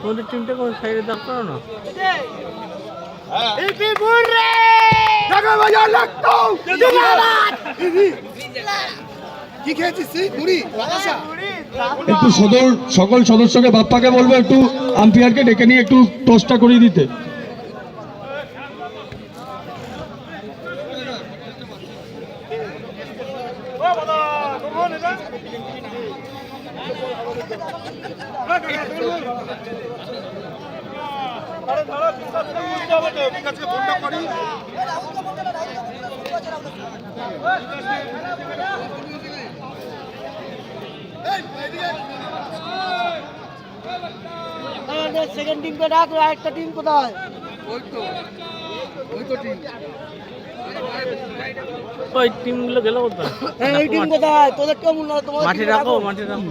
তোমাদের টিমটা কোন সাইডে দাঁড় করো না মুড়ি বাতাসা একটু সদর সকল সদস্যকে বাপ্পাকে বলব একটু আম্পায়ারকে ডেকে নিয়ে একটু টসটা করিয়ে দিতে। সেকেন্ড টিমকে ডাক একটা টিম কোথায় ওই টিমগুলো গেল কোথায়? এই টিম কোথায়? তোদের কেমন না তোমার মাঠে রাখো। মাঠে রাখো।